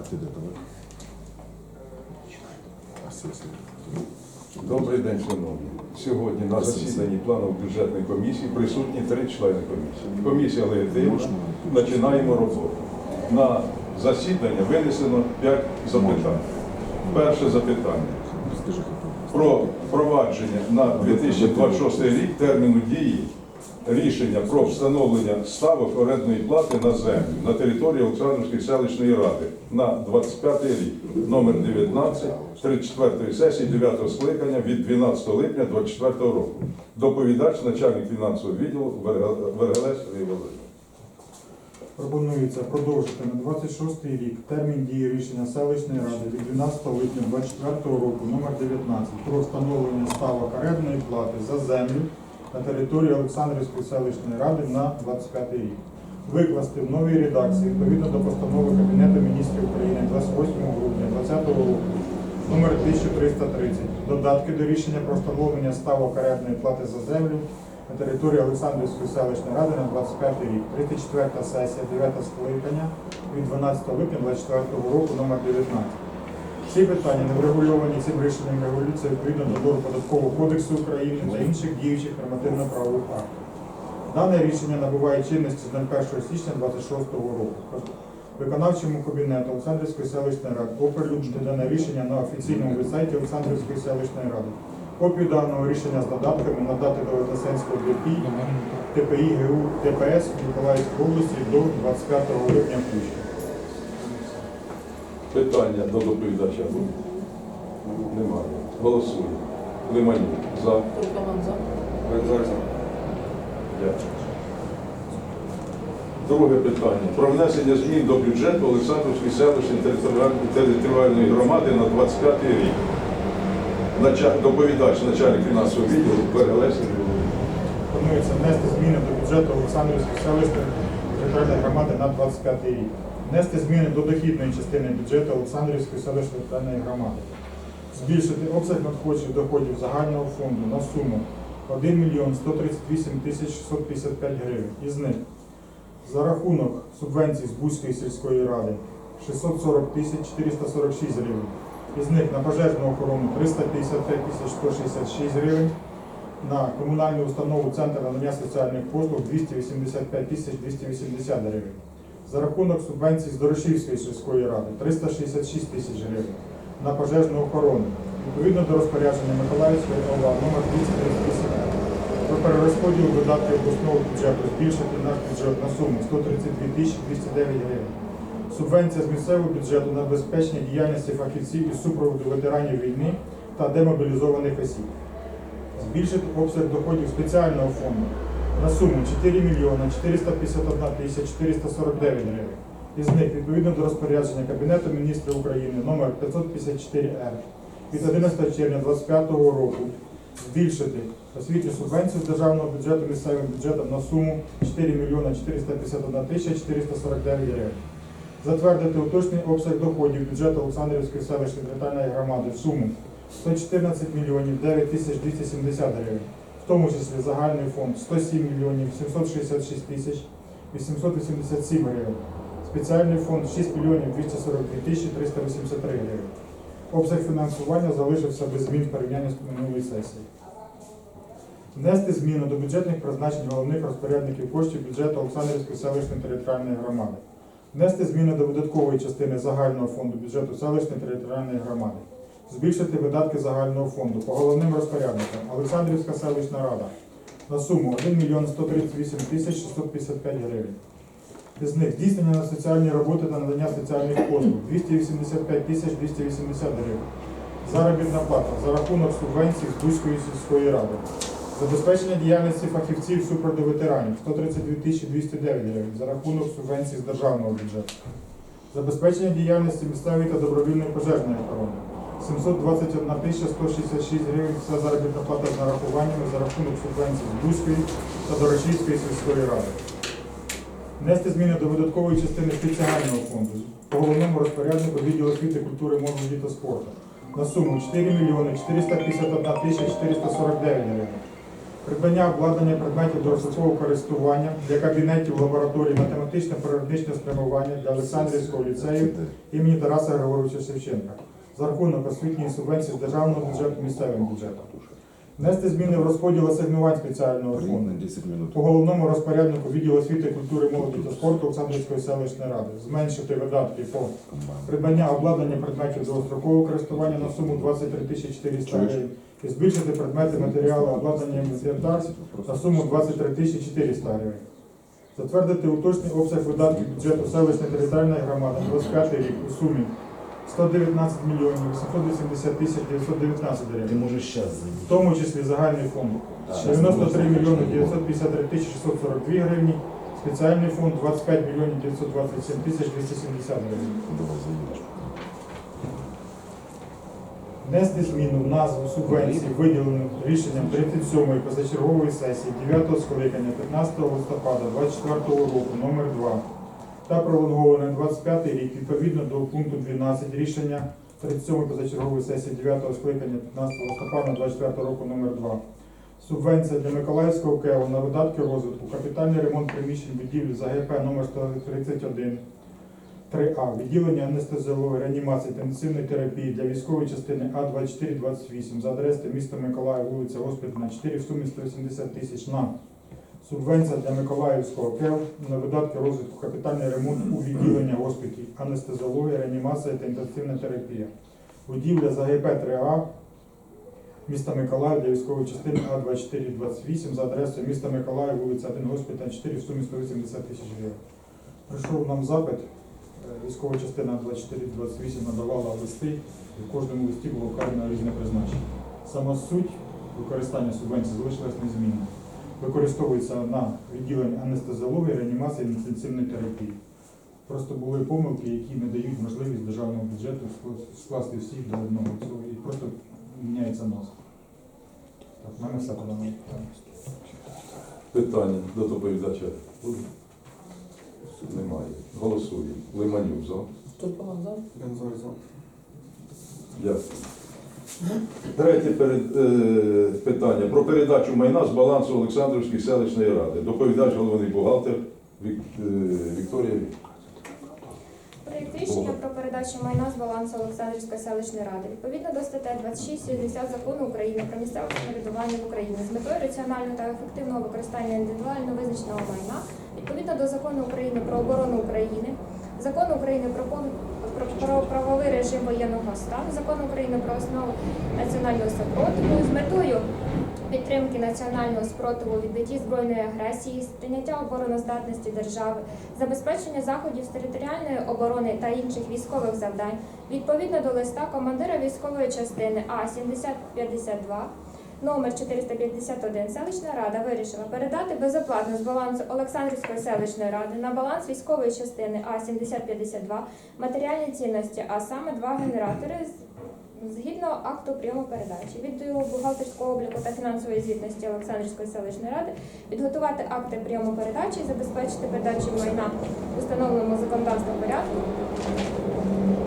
А ти де? Добрий день, шановні. Сьогодні на засіданні планово-бюджетної комісії присутні три члени комісії. Комісія легітимна. Починаємо роботу. На засідання винесено п'ять запитань. Перше запитання. Про впровадження на 2026 рік терміну дії рішення про встановлення ставок орендної плати на землю на території Олександрівської селищної ради на 25 рік, номер 19, 34 сесії 9 скликання від 12 липня 2024 року. Доповідач, начальник фінансового відділу Верге- Вергелець Сергій Володимирович. Пропонується продовжити на 26 рік термін дії рішення селищної ради від 12 липня 2024 року номер 19 про встановлення ставок орендної плати за землю на території Олександрівської селищної ради на 25 рік. Викласти в новій редакції відповідно до постанови Кабінету міністрів України 28 грудня 2020 року номер 1330 додатки до рішення про встановлення ставок орендної плати за землю на території Олександрівської селищної ради на 25 рік. 34 сесія, 9 скликання від 12 липня 24 року номер 19. Всі питання не врегульовані цим рішенням регулюються відповідно до норм Податкового кодексу України та інших діючих нормативно-правових актів. Дане рішення набуває чинності з 01 січня 26 року. Виконавчому кабінету Олександрівської селищної ради оприлюднити дане рішення на офіційному вебсайті Олександрівської селищної ради. Копію даного рішення з додатками надати до Вознесенського ДПІ, ТПІ, ГУ, ДПС в Миколаївській області до 25 липня включно. Питання до доповідача буде? Немає. Голосуємо. Лиманюк. За. Дякую. Друге питання. Про внесення змін до бюджету Олександрівської селищної територіальної- громади на 25 рік. Нача- Доповідач, начальник фінансового відділу Володимирович. Планується внести зміни до бюджету Олександрівської селищної територіальної громади на 25 рік. Внести зміни до дохідної частини бюджету Олександрівської селищної територіальної громади. Збільшити обсяг надходжень доходів загального фонду на суму 1 мільйон 138 тисяч 655 гривень. Із них за рахунок субвенцій з Бузької сільської ради 640 тисяч 446 гривень. Із них на пожежну охорону 355 тисяч 166 гривень, на комунальну установу Центр надання соціальних послуг 285 тисяч 280 гривень. За рахунок субвенцій з Дорошівської сільської ради 366 тисяч гривень. На пожежну охорону. Відповідно до розпорядження Миколаївської ОВА номер 238 про перерозподіл видатків обласного бюджету збільшити наш бюджет на суму 132 тисячі 209 гривень. Субвенція з місцевого бюджету на забезпечення діяльності фахівців із супроводу ветеранів війни та демобілізованих осіб. Збільшити обсяг доходів спеціального фонду на суму 4 мільйона 451 тисяча 449 гривень. Із них відповідно до розпорядження Кабінету міністрів України номер 554-Р від 11 червня 2025 року збільшити освітню субвенцію з державного бюджету місцевим бюджетом на суму 4 мільйона 451 тисяча 449 гривень. Затвердити уточний обсяг доходів бюджету Олександрівської селищної територіальної громади суму 114 мільйонів 9 тисяч 270 гривень, тому числі загальний фонд 107 мільйонів 766 тисяч 887 гривень, спеціальний фонд 6 мільйонів 242 тисячі 383 гривень. Обсяг фінансування залишився без змін в порівнянні з минулої сесії. Внести зміни до бюджетних призначень головних розпорядників коштів бюджету Олександрівської селищної територіальної громади. Внести зміни до видаткової частини загального фонду бюджету селищної територіальної громади. Збільшити видатки загального фонду по головним розпорядникам Олександрівська селищна рада на суму 1 мільйон 138 тисяч 655 гривень. Із них здійснення на соціальні роботи та надання соціальних послуг 285 тисяч 280 гривень. Заробітна плата за рахунок субвенцій з Бузької сільської ради. Забезпечення діяльності фахівців супроводу ветеранів 132 тисячі 209 гривень за рахунок субвенцій з державного бюджету. Забезпечення діяльності місцевої та добровільної пожежної охорони 721 тисяча 166 гривень це заробітна плата з нарахуваннями за рахунок субвенцій з та Дорочівської сільської ради. Внести зміни до видаткової частини спеціального фонду по головному розпоряднику відділу освіти, культури, молоді та спорту на суму 4 мільйони 451 тисяча 449 гривень. Придбання обладнання предметів довгострокового користування для кабінетів лабораторій математично-природничного спрямування для Олександрівського ліцею імені Тараса Григоровича Шевченка за рахунок освітньої субвенції з державного бюджету місцевим бюджетом. Внести зміни в розподіл асигнувань спеціального фонду. Время 10 минут. По головному розпоряднику відділу освіти, культури, молоді та спорту Олександрівської селищної ради зменшити видатки по придбання обладнання предметів довгострокового користування на суму 23 тисячі 400 гривень і збільшити предмети матеріали обладнання інвентар на суму 23 тисячі 400 гривень. Затвердити уточний обсяг видатків бюджету селищної територіальної громади на 25 рік у сумі 119 мільйонів 880 тисяч 919 Ты гривень, можешь сейчас в тому числі загальний фонд. Да. 93 мільйони 953 тисячі 642 гривні, спеціальний фонд 25 мільйонів 927 тисяч 270 гривень. Внести зміну в назву субвенції, виділену рішенням 37-ї позачергової сесії 9-го скликання 15 листопада 24 року номер 2 та пролонговано на 25 рік відповідно до пункту 12 рішення 37-ї позачергової сесії 9-го скликання 15 листопада 24 року номер 2 Субвенція для Миколаївського КЕО на видатки розвитку, капітальний ремонт приміщень будівлі за ГП номер 131 3А. Відділення анестезіології, реанімації інтенсивної терапії для військової частини А2428 за адресою міста Миколаїв, вулиця Госпітальна, 4 в сумі 180 тисяч на субвенція для Миколаївського КЕВ на видатки розвитку, капітальний ремонт у відділення госпіталів, анестезіологія, реанімація та інтенсивна терапія. Будівля за ГП 3А міста Миколаїв для військової частини А2428 за адресою міста Миколаїв, вулиця 1 Госпіталь, 4 в сумі 180 тисяч гривень. Прийшов нам запит. Е, Військова частина 2428 надавала листи, і в кожному листі було вказано різне призначення. Сама суть використання субвенції залишилась незмінною. Використовується на відділення анестезіології, реанімації і інтенсивної терапії. Просто були помилки, які не дають можливість державного бюджету скласти- всіх до одного цього і просто міняється назва. Так, в мене все по даному. Питання до доповідача. Немає. Голосуємо. Лиманюк за. Степан за. Дякую. Третє перед, е, питання про передачу майна з балансу Олександрівської селищної ради. Доповідач головний бухгалтер е, Вікторія. Проєкт рішення про передачу майна з балансу Олександрівської селищної ради відповідно до статей 26-60 закону України про місцеве самоврядування в Україні з метою раціонального та ефективного використання індивідуально визначеного майна відповідно до закону України про оборону України, закону України про, про, правовий режим воєнного стану, закону України про основу національного спротиву з метою підтримки національного спротиву у відбитті збройної агресії, сприйняття обороноздатності держави, забезпечення заходів з територіальної оборони та інших військових завдань. Відповідно до листа командира військової частини А 7052 Номер 451 селищна рада вирішила передати безоплатно з балансу Олександрівської селищної ради на баланс військової частини А 7052 матеріальні цінності, а саме два генератори згідно акту прийому передачі. Відділу бухгалтерського обліку та фінансової звітності Олександрівської селищної ради підготувати акти прийому передачі забезпечити передачу майна в установленому законодавством порядку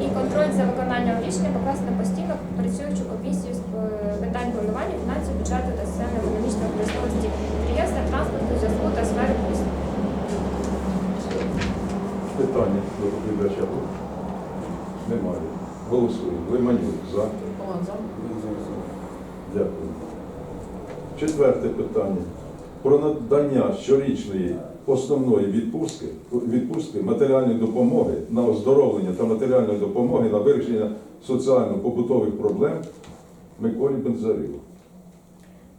і контроль за виконанням рішення покласти на постійно працюючу комісію з е, питань планування фінансів, бюджету та системи економічної промисловості, підприємства, транспорту, зв'язку та сфери послуг. Питання до доповідача. Немає. Голосуємо. Лиманюк за. Дякую. Четверте питання. Про надання щорічної основної відпустки, відпустки матеріальної допомоги на оздоровлення та матеріальної допомоги на вирішення соціально-побутових проблем Миколі Бензарилу.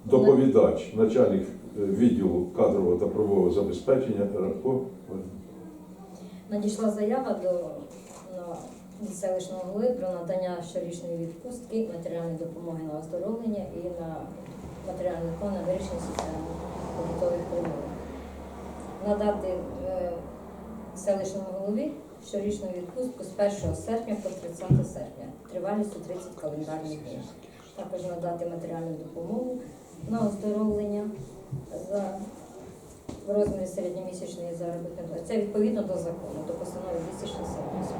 Доповідач, начальник е, відділу кадрового та правового забезпечення Радко. Надійшла заява до селищного голови про надання щорічної відпустки, матеріальної допомоги на оздоровлення і на матеріальний фонд на вирішення соціально-побутових проблем. Надати е, селищному голові щорічну відпустку з 1 серпня по 30 серпня, тривалістю 30 календарних днів. Також надати матеріальну допомогу на оздоровлення за в розмірі середньомісячної заробітної плати. Це відповідно до закону, до постанови 268.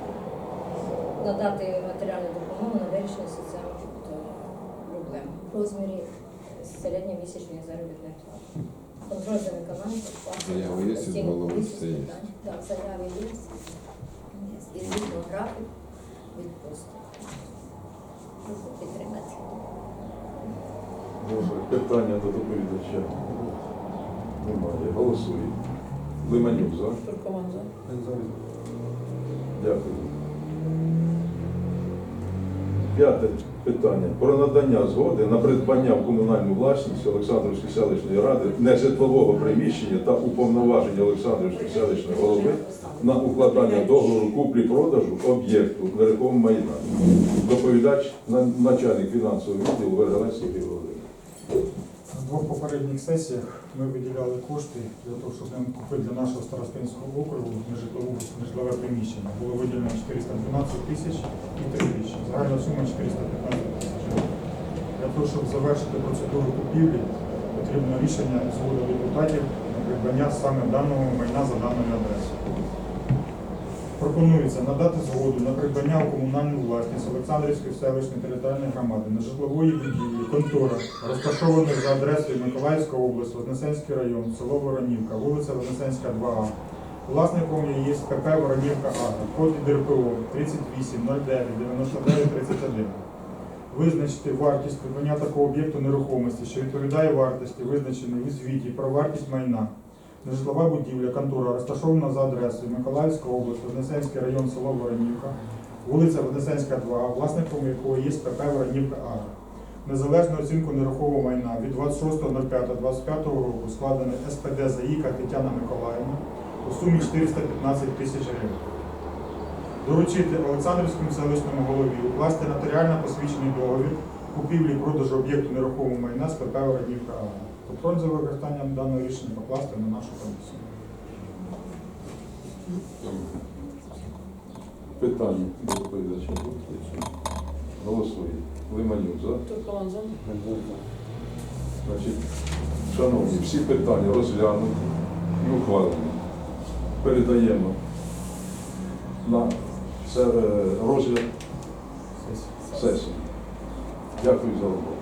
Надати матеріальну допомогу на вирішення соціальних проблем в розмірі середньомісячної заробітної плати. Контроль за виконанням Заяви є, постійно голови все є. Так, заяви є. І звітно графік відпустки. Питання до доповідача. Немає. Голосуємо. Лиманюк за. Туркоман за. Дякую. П'яте питання. Про надання згоди на придбання в комунальну власність Олександрівської селищної ради нежитлового приміщення та уповноваження Олександрівської селищної голови на укладання договору куплі-продажу об'єкту нерухомого майна. Доповідач, на- начальник фінансового відділу Вергалець Сергій Володимирович. На двох попередніх сесіях ми виділяли кошти для того, щоб нам купити для нашого старостинського округу нежитлове приміщення. Було виділено 412 тисяч і 3 тисячі. Загальна сума 415 тисяч. Для того, щоб завершити процедуру купівлі, потрібно рішення згоди депутатів на придбання саме даного майна за даною адресою. Пропонується надати згоду на придбання у комунальну власність Олександрівської селищної територіальної громади на житлової будівлі, контора, розташованих за адресою Миколаївська область, Вознесенський район, село Воронівка, вулиця Вознесенська, 2А. Власником є ПП Воронівка Агро, код ДРПО 38 09 99 31. Визначити вартість придбання такого об'єкту нерухомості, що відповідає вартості, визначеної у звіті про вартість майна. Нежитлова будівля, контора розташована за адресою Миколаївська область, Вознесенський район, село Воронівка, вулиця Вознесенська, 2, власником якого є ПП Воронівка А. Незалежну оцінку нерухомого майна від 26.05.25 року складене СПД Заїка Тетяна Миколаївна у сумі 415 тисяч гривень. Доручити Олександрівському селищному голові укласти нотаріально посвідчений договір купівлі продажу об'єкту нерухомого майна з ПП Воронівка А. Контроль за використанням даного рішення покласти на нашу комісію. Питання до доповідача. Голосуємо. Лиманюк за. Туркоман за. Значить, шановні, всі питання розглянуті і ухвалені. Передаємо на це, е, розгляд сесії. Дякую за роботу.